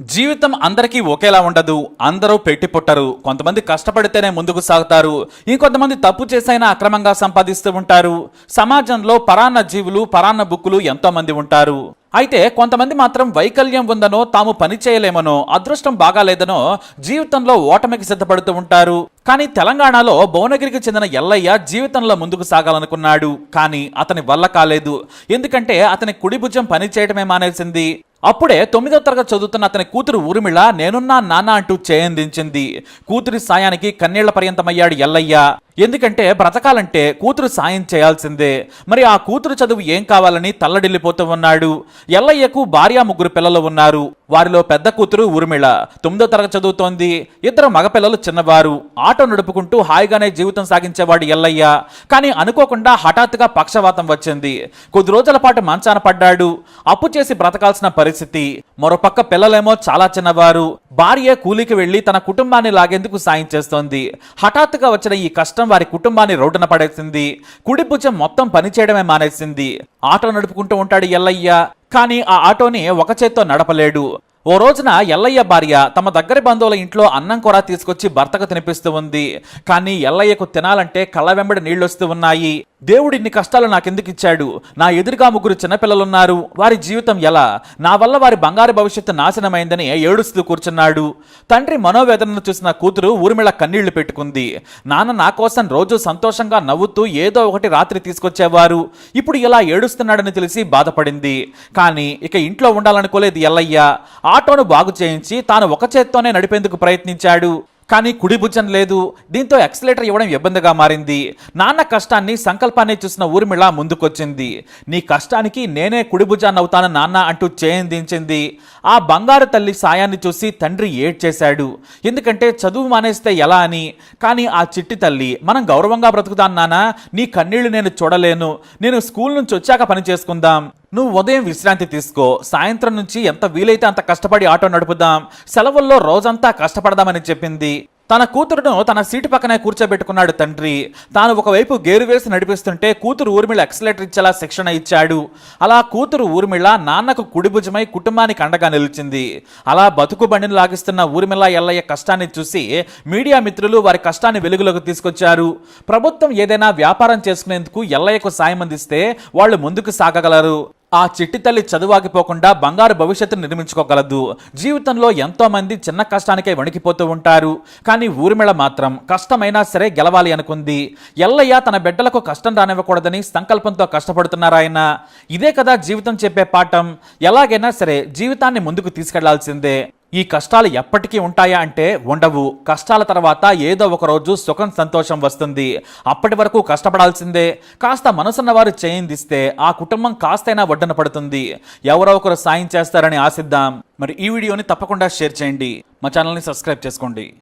జీవితం అందరికీ ఒకేలా ఉండదు అందరూ పెట్టి పుట్టరు. కొంతమంది కష్టపడితేనే ముందుకు సాగుతారు. ఇంకొంతమంది తప్పు చేసైనా అక్రమంగా సంపాదిస్తూ ఉంటారు. సమాజంలో పరాన్న జీవులు పరాన్న బుక్కులు ఎంతో మంది ఉంటారు. అయితే కొంతమంది మాత్రం వైకల్యం ఉందనో తాము పని చేయలేమనో అదృష్టం బాగాలేదనో జీవితంలో ఓటమికి సిద్ధపడుతూ ఉంటారు. కానీ తెలంగాణలో భువనగిరికి చెందిన ఎల్లయ్య జీవితంలో ముందుకు సాగాలనుకున్నాడు. కానీ అతని వల్ల కాలేదు. ఎందుకంటే అతని కుడి భుజం పని మానేసింది. అప్పుడే తొమ్మిదో తరగతి చదువుతున్న అతని కూతురు ఊర్మిళ నేనున్నా నాన్న అంటూ చేయందించింది. కూతురి సాయానికి కన్నీళ్ళ పర్యంతమయ్యాడు ఎల్లయ్య. ఎందుకంటే బ్రతకాలంటే కూతురు సాయం చేయాల్సిందే. మరి ఆ కూతురు చదువు ఏం కావాలని తల్లడిల్లిపోతూ ఉన్నాడు. ఎల్లయ్యకు భార్య ముగ్గురు పిల్లలు ఉన్నారు. వారిలో పెద్ద కూతురు ఊర్మిళ. తొమ్మిదో తరగతి చదువుతోంది. ఇద్దరు మగపిల్లలు చిన్నవారు. ఆటో నడుపుకుంటూ హాయిగానే జీవితం సాగించేవాడు ఎల్లయ్య. కానీ అనుకోకుండా హఠాత్తుగా పక్షవాతం వచ్చింది. కొద్ది రోజుల పాటు మంచాన పడ్డాడు. అప్పు చేసి బ్రతకాల్సిన పరిస్థితి. మరోపక్క పిల్లలేమో చాలా చిన్నవారు. భార్య కూలికి వెళ్ళి తన కుటుంబాన్ని లాగేందుకు సాయం చేస్తోంది. హఠాత్తుగా వచ్చిన ఈ కష్టం వారి కుటుంబాన్ని రోడ్డున పడేసింది. కుడి మొత్తం పనిచేయడమే మానేసింది. ఆటో నడుపుకుంటూ ఉంటాడు ఎల్లయ్య. కానీ ఆ ఆటోని ఒక చేత్తో నడపలేడు. ఓ రోజున ఎల్లయ్య భార్య తమ దగ్గరి బంధువుల ఇంట్లో అన్నం కూర తీసుకొచ్చి భర్తకు తినిపిస్తూ ఉంది. కానీ ఎల్లయ్యకు తినాలంటే కళ్ళ వెంబడి నీళ్ళొస్తూ ఉన్నాయి. దేవుడు ఇన్ని కష్టాలు నాకెందుకు ఇచ్చాడు? నా ఎదురుగా ముగ్గురు చిన్నపిల్లలున్నారు. వారి జీవితం ఎలా? నా వల్ల వారి బంగారు భవిష్యత్తు నాశనమైందని ఏడుస్తూ కూర్చున్నాడు. తండ్రి మనోవేదనను చూసిన కూతురు ఊర్మిళ కన్నీళ్ళు పెట్టుకుంది. నాన్న నా కోసం రోజు సంతోషంగా నవ్వుతూ ఏదో ఒకటి రాత్రి తీసుకొచ్చేవారు. ఇప్పుడు ఇలా ఏడుస్తున్నాడని తెలిసి బాధపడింది. కానీ ఇక ఇంట్లో ఉండాలనుకోలేదు ఎల్లయ్య. ఆటోను బాగు చేయించి తాను ఒక చేత్తోనే నడిపేందుకు ప్రయత్నించాడు. కానీ కుడి భుజం లేదు. దీంతో ఎక్సలేటర్ ఇవ్వడం ఇబ్బందిగా మారింది. నాన్న కష్టాన్ని సంకల్పాన్ని చూసిన ఊర్మిళ ముందుకొచ్చింది. నీ కష్టానికి నేనే కుడి భుజాన్ని అవుతాను నాన్న అంటూ చేయందించింది. ఆ బంగారు తల్లి సాయాన్ని చూసి తండ్రి ఏడ్చేశాడు. ఎందుకంటే చదువు మానేస్తే ఎలా అని? కానీ ఆ చిట్టి తల్లి మనం గౌరవంగా బ్రతుకుతాను నాన్న. నీ కన్నీళ్ళు నేను చూడలేను. నేను స్కూల్ నుంచి వచ్చాక పని చేసుకుందాం. నువ్వు ఉదయం విశ్రాంతి తీసుకో సాయంత్రం నుంచి ఎంత వీలైతే అంత కష్టపడి ఆటో నడుపుదాం సెలవుల్లో రోజంతా కష్టపడదామని చెప్పింది. తన కూతురును తన సీటు పక్కనే కూర్చోబెట్టుకున్నాడు తండ్రి. తాను ఒకవైపు గేరు వేసి నడిపిస్తుంటే కూతురు ఊర్మిళ ఎక్సలేటర్ ఇచ్చేలా శిక్షణ ఇచ్చాడు. అలా కూతురు ఊర్మిళ నాన్నకు కుడిభుజమై కుటుంబానికి అండగా నిలిచింది. అలా బతుకు బండిని లాగిస్తున్న ఊర్మిళ ఎల్లయ్య కష్టాన్ని చూసి మీడియా మిత్రులు వారి కష్టాన్ని వెలుగులోకి తీసుకొచ్చారు. ప్రభుత్వం ఏదైనా వ్యాపారం చేసుకునేందుకు ఎల్లయ్యకు సాయం అందిస్తే వాళ్ళు ముందుకు సాగగలరు. ఆ చిట్టి తల్లి చదువాగిపోకుండా బంగారు భవిష్యత్తును నిర్మించుకోగలదు. జీవితంలో ఎంతోమంది చిన్న కష్టానికే వణికిపోతూ ఉంటారు. కానీ ఊర్మిళ మాత్రం కష్టమైనా సరే గెలవాలి అనుకుంది. ఎల్లయ్య తన బిడ్డలకు కష్టం రానివ్వకూడదని సంకల్పంతో కష్టపడుతున్నారాయన ఇదే కదా జీవితం చెప్పే పాఠం. ఎలాగైనా సరే జీవితాన్ని ముందుకు తీసుకెళ్ళాల్సిందే. ఈ కష్టాలు ఎప్పటికీ ఉంటాయా అంటే ఉండవు. కష్టాల తర్వాత ఏదో ఒక రోజు సుఖం సంతోషం వస్తుంది. అప్పటి వరకు కష్టపడాల్సిందే. కాస్త మనసున్న వారు చేయిందిస్తే ఆ కుటుంబం కాస్తైనా వడ్డన పడుతుంది. ఎవరో ఒకరు సాయం చేస్తారని ఆశిద్దాం. మరి ఈ వీడియోని తప్పకుండా షేర్ చేయండి. మా ఛానల్ని సబ్స్క్రైబ్ చేసుకోండి.